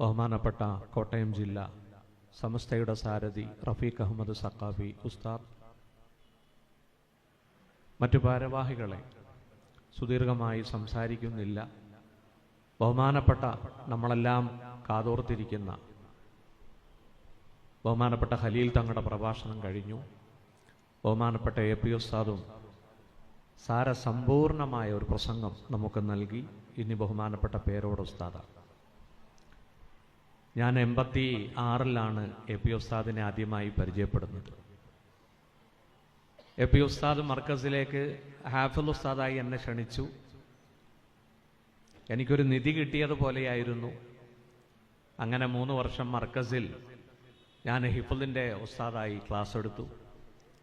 ബഹുമാനപ്പെട്ട കോട്ടയം ജില്ല സമസ്തയുടെ സാരഥി റഫീഖ് അഹമ്മദ് സക്കാഫി ഉസ്താദ്. മറ്റു ഭാരവാഹികളെ സുദീർഘമായി സംസാരിക്കുന്നില്ല. ബഹുമാനപ്പെട്ട നമ്മളെല്ലാം കാതോർത്തിരിക്കുന്ന ബഹുമാനപ്പെട്ട ഹലീൽ തങ്ങളുടെ പ്രഭാഷണം കഴിഞ്ഞു. ബഹുമാനപ്പെട്ട എ പി ഉസ്താദും സാരസമ്പൂർണമായ ഒരു പ്രസംഗം നമുക്ക് നൽകി. ഇനി ബഹുമാനപ്പെട്ട പേരോട് ഉസ്താദാണ് ഞാൻ എൺപത്തി ആറിലാണ് എ പി ഉസ്താദിനെ ആദ്യമായി പരിചയപ്പെടുന്നത്. എ പി ഉസ്താദ് മർക്കസിലേക്ക് ഹാഫുൽ ഉസ്താദായി എന്നെ ക്ഷണിച്ചു. എനിക്കൊരു നിധി കിട്ടിയതുപോലെയായിരുന്നു അങ്ങനെ മൂന്ന് വർഷം മർക്കസിൽ ഞാൻ ഹിഫുലിന്റെ ഉസ്താദായി ക്ലാസ് എടുത്തു.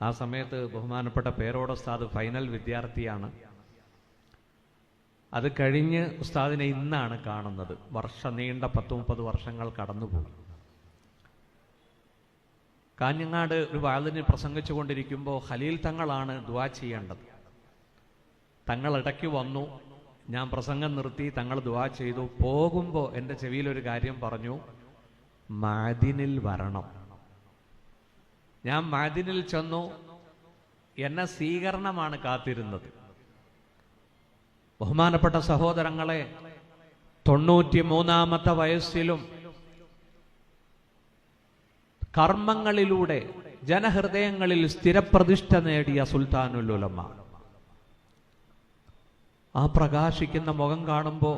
ആ സമയത്ത് ബഹുമാനപ്പെട്ട പേരോട് ഉസ്താദ് ഫൈനൽ വിദ്യാർത്ഥിയാണ്. അത് കഴിഞ്ഞ് ഉസ്താദിനെ ഇന്നാണ് കാണുന്നത്. വർഷ നീണ്ട പത്ത് മുപ്പത് വർഷങ്ങൾ കടന്നുപോയി. കാഞ്ഞങ്ങാട് ഒരു വാലിന് പ്രസംഗിച്ചു കൊണ്ടിരിക്കുമ്പോൾ ഖലീൽ തങ്ങളാണ് ദുവാ ചെയ്യേണ്ടത്. തങ്ങൾ ഇടയ്ക്ക് വന്നു. ഞാൻ പ്രസംഗം നിർത്തി തങ്ങൾ ദുവാ ചെയ്തു. പോകുമ്പോൾ എന്റെ ചെവിയിൽ ഒരു കാര്യം പറഞ്ഞു. മാദിനിൽ വരണം. ഞാൻ മാദിനിൽ ചെന്നു. എന്നെ സ്വീകരണമാണ് കാത്തിരുന്നത്. ബഹുമാനപ്പെട്ട സഹോദരങ്ങളെ തൊണ്ണൂറ്റി മൂന്നാമത്തെ വയസ്സിലും കർമ്മങ്ങളിലൂടെ ജനഹൃദയങ്ങളിൽ സ്ഥിരപ്രതിഷ്ഠ നേടിയ സുൽത്താനുൽ ഉലമ. ആ പ്രകാശിക്കുന്ന മുഖം കാണുമ്പോൾ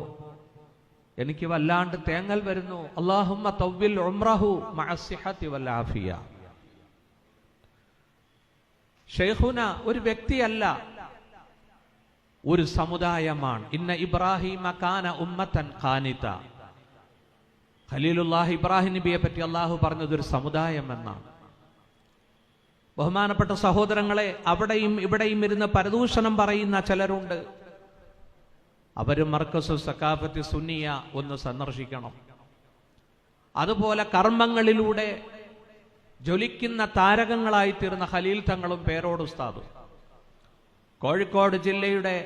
എനിക്ക് വല്ലാണ്ട് തേങ്ങൽ വരുന്നു. അള്ളാഹുമ്മ തവ്വിൽ ഉംറഹു ഒരു വ്യക്തിയല്ല ഒരു സമുദായമാണ്. ഇന്ന ഇബ്രാഹിം കാന ഉമ്മത്തൻ ഖാനിത. ഖലീലുല്ലാഹ് ഇബ്രാഹിം നബിയെ പറ്റി അള്ളാഹു പറഞ്ഞത് ഒരു സമുദായം എന്നാണ്. ബഹുമാനപ്പെട്ട സഹോദരങ്ങളെ അവിടെയും ഇവിടെയും ഇരുന്ന് പരദൂഷണം പറയുന്ന ചിലരുണ്ട്. അവരും മർക്കസു സക്കാഫത്തി സുന്നിയ ഒന്ന് സന്ദർശിക്കണം. അതുപോലെ കർമ്മങ്ങളിലൂടെ ജ്വലിക്കുന്ന താരകങ്ങളായി തീർന്ന ഖലീൽ തങ്ങളും പേരോട് ഉസ്താദും കോഴിക്കോട് ജില്ലയുടെ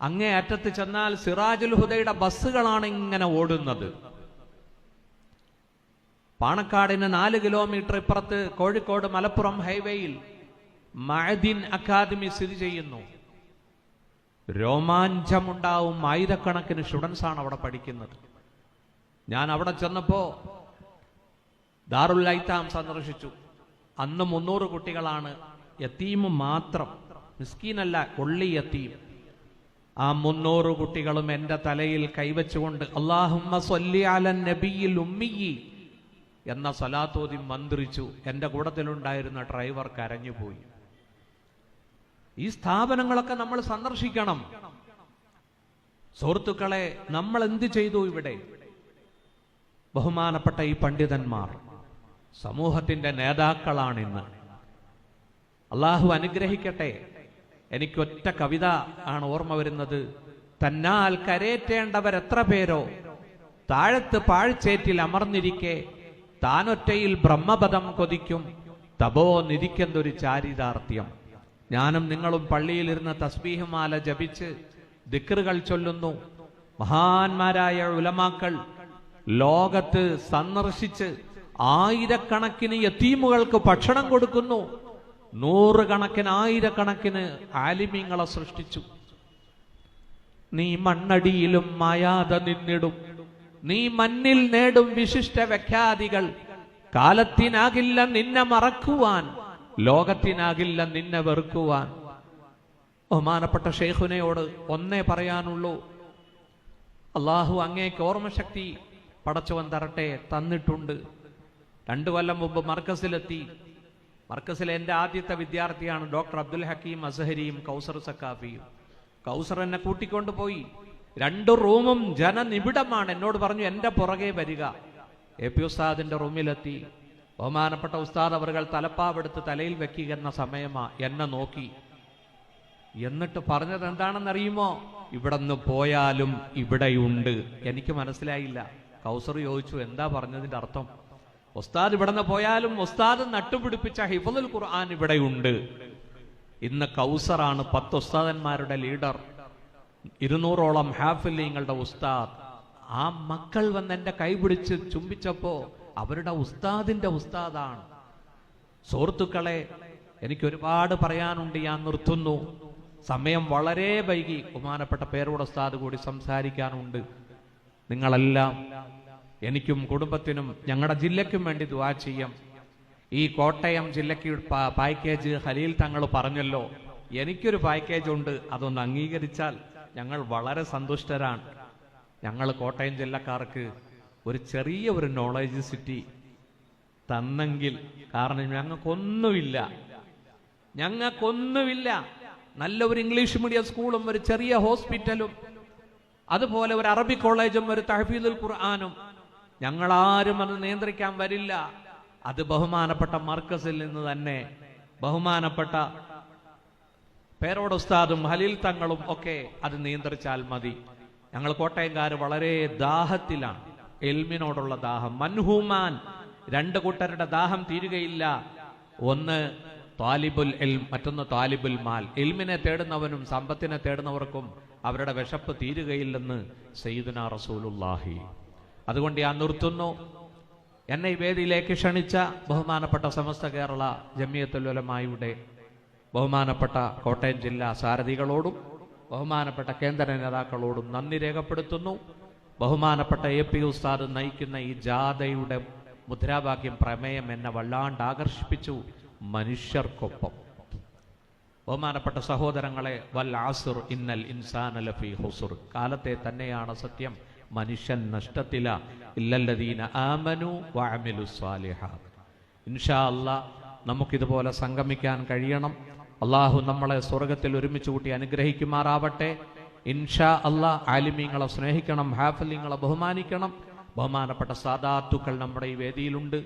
അങ്ങേ അറ്റത്ത് ചെന്നാൽ സിറാജുൽ ഹുദയുടെ ബസ്സുകളാണ് ഇങ്ങനെ ഓടുന്നത്. പാണക്കാടിന് നാല് കിലോമീറ്റർ ഇപ്പുറത്ത് കോഴിക്കോട് മലപ്പുറം ഹൈവേയിൽ മഅദിൻ അക്കാദമി സ്ഥിതി ചെയ്യുന്നു. രോമാഞ്ചമുണ്ടാവും ആയിരക്കണക്കിന് സ്റ്റുഡൻസ് ആണ് അവിടെ പഠിക്കുന്നത്. ഞാൻ അവിടെ ചെന്നപ്പോ ദാറുൽ ഐത്താം സന്ദർശിച്ചു. അന്ന് മുന്നൂറ് കുട്ടികളാണ് യത്തീമ് മാത്രം. മിസ്കീനല്ല കൊള്ളി യത്തീം ആ മുന്നൂറ് കുട്ടികളും എന്റെ തലയിൽ കൈവച്ചുകൊണ്ട് അള്ളാഹുമ്മ നബിയിൽ ഉമ്മിയി എന്ന സലാത്തോതി മന്ത്രിച്ചു. എന്റെ കൂട്ടത്തിലുണ്ടായിരുന്ന ഡ്രൈവർ കരഞ്ഞുപോയി. ഈ സ്ഥാപനങ്ങളൊക്കെ നമ്മൾ സന്ദർശിക്കണം. സുഹൃത്തുക്കളെ നമ്മൾ എന്ത് ചെയ്തു ഇവിടെ? ബഹുമാനപ്പെട്ട ഈ പണ്ഡിതന്മാർ സമൂഹത്തിന്റെ നേതാക്കളാണിന്ന്. അള്ളാഹു അനുഗ്രഹിക്കട്ടെ. എനിക്കൊറ്റ കവിത ആണ് ഓർമ്മ വരുന്നത്. തന്നാൽ കരേറ്റേണ്ടവരെത്ര പേരോ? താഴത്ത് പാഴ്ചേറ്റിൽ അമർന്നിരിക്കെ താനൊറ്റയിൽ ബ്രഹ്മപദം കൊതിക്കും. തപോ നിരിക്കുന്നൊരു ചാരിതാർത്ഥ്യം. ഞാനും നിങ്ങളും പള്ളിയിലിരുന്ന് തസ്ബീഹമാല ജപിച്ച് ദിക്റുകൾ ചൊല്ലുന്നു. മഹാന്മാരായ ഉലമാക്കൾ ലോകത്ത് സന്ദർശിച്ച് ആയിരക്കണക്കിന് യത്തീമുകൾക്ക് ഭക്ഷണം കൊടുക്കുന്നു. നൂറുകണക്കിന് ആയിരക്കണക്കിന് ആലിമ്യങ്ങളെ സൃഷ്ടിച്ചു. നീ മണ്ണടിയിലും മായാതെ നിന്നിടും. നീ മണ്ണിൽ നേടും വിശിഷ്ട വ്യഖ്യാതികൾ. കാലത്തിനാകില്ല നിന്നെ മറക്കുവാൻ. ലോകത്തിനാകില്ല നിന്നെ വെറുക്കുവാൻ. ബഹുമാനപ്പെട്ട ഷെയ്ഖുനയോട് ഒന്നേ പറയാനുള്ളൂ. അള്ളാഹു അങ്ങേക്ക് ഓർമ്മശക്തി പടച്ചവൻ തരട്ടെ തന്നിട്ടുണ്ട്. രണ്ടു കൊല്ലം മുമ്പ് മർക്കസിലെത്തി. മർക്കസിലെ എന്റെ ആദ്യത്തെ വിദ്യാർത്ഥിയാണ് ഡോക്ടർ അബ്ദുൽ ഹക്കീം അസഹരിയും കൗസർ സക്കാഫിയും കൗസർ എന്നെ കൂട്ടിക്കൊണ്ട് പോയി. രണ്ട് റൂമും ജനനിബിഡമാണ്. എന്നോട് പറഞ്ഞു എന്റെ പുറകെ വരിക. എ പി ഉസ്താദിന്റെ റൂമിലെത്തി. ബഹുമാനപ്പെട്ട ഉസ്താദ് അവർകൾ തലപ്പാവെടുത്ത് തലയിൽ വെക്കുക എന്ന സമയമാ എന്നെ നോക്കി. എന്നിട്ട് പറഞ്ഞത് എന്താണെന്നറിയുമോ? ഇവിടെ നിന്ന് പോയാലും ഇവിടെയുണ്ട്. എനിക്ക് മനസ്സിലായില്ല. കൗസർ ചോദിച്ചു എന്താ പറഞ്ഞതിന്റെ അർത്ഥം? ഉസ്താദ് ഇവിടെ പോയാലും ഉസ്താദ് നട്ടുപിടിപ്പിച്ച ഹിഫുൽ ഖുർആൻ ഇവിടെയുണ്ട്. ഇന്ന് കൗസറാണ് പത്ത് ഉസ്താദന്മാരുടെ ലീഡർ. ഇരുന്നൂറോളം ഹാഫിലിങ്ങളുടെ ഉസ്താദ്. ആ മക്കൾ വന്ന് എന്റെ കൈപിടിച്ച് ചുംബിച്ചപ്പോ അവരുടെ ഉസ്താദിന്റെ ഉസ്താദാണ്. സുഹൃത്തുക്കളെ എനിക്ക് ഒരുപാട് പറയാനുണ്ട് ഞാൻ നിർത്തുന്നു. സമയം വളരെ വൈകി. ബഹുമാനപ്പെട്ട പേരോട് ഉസ്താദ് കൂടി സംസാരിക്കാനുണ്ട്. നിങ്ങളെല്ലാം എനിക്കും കുടുംബത്തിനും ഞങ്ങളുടെ ജില്ലയ്ക്കും വേണ്ടി ദുവാ ചെയ്യാം. ഈ കോട്ടയം ജില്ലയ്ക്ക് പാക്കേജ് ഹലീൽ തങ്ങൾ പറഞ്ഞല്ലോ. എനിക്കൊരു പാക്കേജ് ഉണ്ട് അതൊന്ന് അംഗീകരിച്ചാൽ ഞങ്ങൾ വളരെ സന്തുഷ്ടരാണ്. ഞങ്ങൾ കോട്ടയം ജില്ലക്കാർക്ക് ഒരു ചെറിയ ഒരു നോളജ് സിറ്റി തന്നെങ്കിൽ കാരണം ഞങ്ങൾക്കൊന്നുമില്ല. ഞങ്ങൾക്കൊന്നുമില്ല. നല്ല ഒരു ഇംഗ്ലീഷ് മീഡിയം സ്കൂളും ഒരു ചെറിയ ഹോസ്പിറ്റലും അതുപോലെ ഒരു അറബി കോളേജും ഒരു തഹഫീദുൽ ഖുർആാനും ഞങ്ങളാരും അത് നിയന്ത്രിക്കാൻ വരില്ല. അത് ബഹുമാനപ്പെട്ട മർക്കസിൽ നിന്ന് തന്നെ ബഹുമാനപ്പെട്ട പേരോട് ഉസ്താദും ഹലീൽ തങ്ങളും ഒക്കെ അത് നിയന്ത്രിച്ചാൽ മതി. ഞങ്ങൾ കോട്ടയംകാർ വളരെ ദാഹത്തിലാണ്. എൽമിനോടുള്ള ദാഹം. മൻഹൂമാൻ രണ്ട് കൂട്ടരുടെ ദാഹം തീരുകയില്ല. ഒന്ന് താലിബുൽ എൽ മറ്റൊന്ന് താലിബുൽ മാൽ. എൽമിനെ തേടുന്നവനും സമ്പത്തിനെ തേടുന്നവർക്കും അവരുടെ വിശപ്പ് തീരുകയില്ലെന്ന് സയ്യിദുന റസൂലുല്ലാഹി അതുകൊണ്ട് ഞാൻ നിർത്തുന്നു. എന്നെ ഈ വേദിയിലേക്ക് ക്ഷണിച്ച ബഹുമാനപ്പെട്ട സമസ്ത കേരള ജമ്മിയത്തുലമായുടെ ബഹുമാനപ്പെട്ട കോട്ടയം ജില്ലാ സാരഥികളോടും ബഹുമാനപ്പെട്ട കേന്ദ്ര നേതാക്കളോടും നന്ദി രേഖപ്പെടുത്തുന്നു. ബഹുമാനപ്പെട്ട എ പി ഉസ്താദ് നയിക്കുന്ന ഈ ജാഥയുടെ മുദ്രാവാക്യം പ്രമേയം എന്നെ വല്ലാണ്ട് ആകർഷിപ്പിച്ചു മനുഷ്യർക്കൊപ്പം. ബഹുമാനപ്പെട്ട സഹോദരങ്ങളെ വൽ ആസുർ ഇന്നൽ ഇൻസാൻ അലഫി ഹുസുർ. കാലത്തെ തന്നെയാണ് സത്യം. മനുഷ്യൻ നഷ്ടത്തില. ഇല്ലല്ലദീന ആമനു വഅമിലു സ്വാലിഹ. ഇൻഷാ അല്ലാ നമുക്കിതുപോലെ സംഗമിക്കാൻ കഴിയണം. അള്ളാഹു നമ്മളെ സ്വർഗത്തിൽ ഒരുമിച്ച് കൂട്ടി അനുഗ്രഹിക്കുമാറാവട്ടെ. ഇൻഷാ അല്ലാ ആലിമീങ്ങളെ സ്നേഹിക്കണം ഹാഫലിങ്ങളെ ബഹുമാനിക്കണം. ബഹുമാനപ്പെട്ട സാദാത്തുക്കൾ നമ്മുടെ ഈ വേദിയിലുണ്ട്.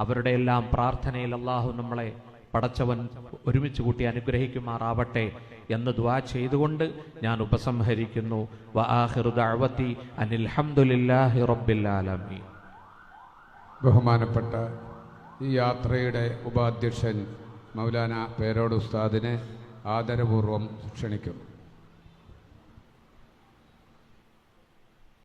അവരുടെ എല്ലാം പ്രാർത്ഥനയിൽ അള്ളാഹു നമ്മളെ പടച്ചവൻ ഒരുമിച്ച് കൂട്ടി അനുഗ്രഹിക്കുമാറാവട്ടെ എന്ന് ദ്വാ ചെയ്തുകൊണ്ട് ഞാൻ ഉപസംഹരിക്കുന്നു. റബ്ബിൽ ആലമീൻ. ബഹുമാനപ്പെട്ട ഈ യാത്രയുടെ ഉപാധ്യക്ഷൻ മൗലാന പേരോട് ഉസ്താദിനെ ആദരപൂർവം ക്ഷണിക്കും